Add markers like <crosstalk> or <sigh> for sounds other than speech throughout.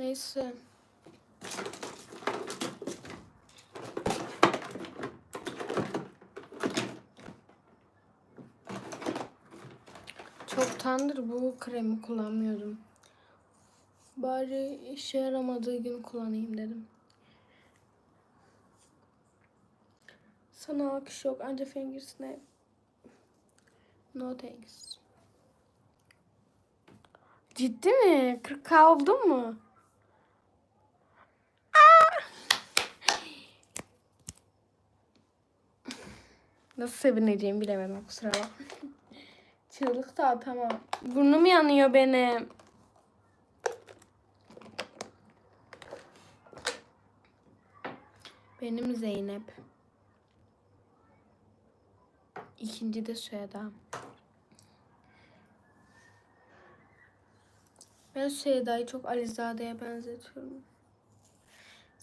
Neyse. Çoktandır bu kremi kullanmıyordum. Bari işe yaramadığı gün kullanayım dedim. Sana alkış yok. Anca fingers'ne. No thanks. Ciddi mi? 40k oldun mu? Nasıl sevineceğimi bilemedim kusura bakma. <laughs> Çığlık da atamam. Burnum yanıyor benim. Benim Zeynep. İkinci de Süheda. Ben Süheda'yı çok Alizade'ye benzetiyorum.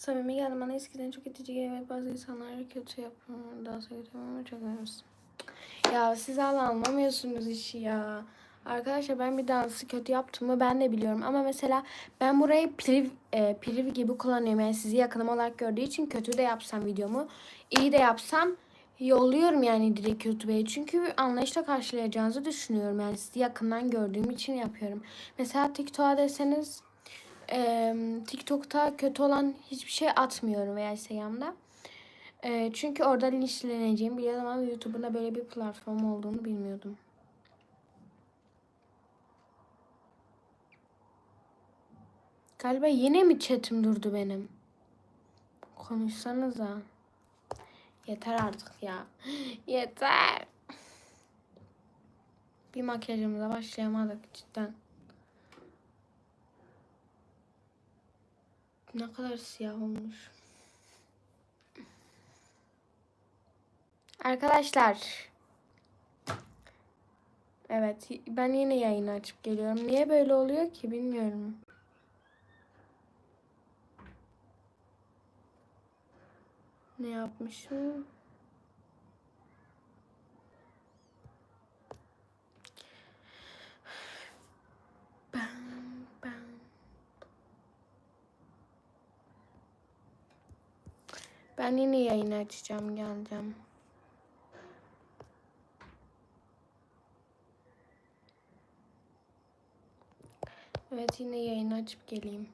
Samimi geldi bana eskiden çok itici geliyor ve bazı insanlar kötü yapıyor. Daha sonra kötü ama çok önemlisin. Ya siz hala anlamıyorsunuz işi ya. Arkadaşlar ben bir dansı kötü yaptığımı ben de biliyorum. Ama mesela ben burayı priv, e, priv gibi kullanıyorum. Yani sizi yakınım olarak gördüğü için kötü de yapsam videomu, iyi de yapsam yolluyorum yani direkt YouTube'a. Çünkü anlayışla karşılayacağınızı düşünüyorum. Yani sizi yakından gördüğüm için yapıyorum. Mesela TikTok'a deseniz e, TikTok'ta kötü olan hiçbir şey atmıyorum veya Instagram'da. E, çünkü orada linçleneceğimi biliyordum ama YouTube'un da böyle bir platform olduğunu bilmiyordum. Galiba yine mi chatim durdu benim? Konuşsanıza. Yeter artık ya. <gasps> Yeter. Bir makyajımıza başlayamadık cidden. Ne kadar siyah olmuş. Arkadaşlar. Evet ben yine yayını açıp geliyorum. Niye böyle oluyor ki bilmiyorum. Ne yapmışım? Ben yine yayını açacağım, geleceğim. Evet yine yayını açıp geleyim.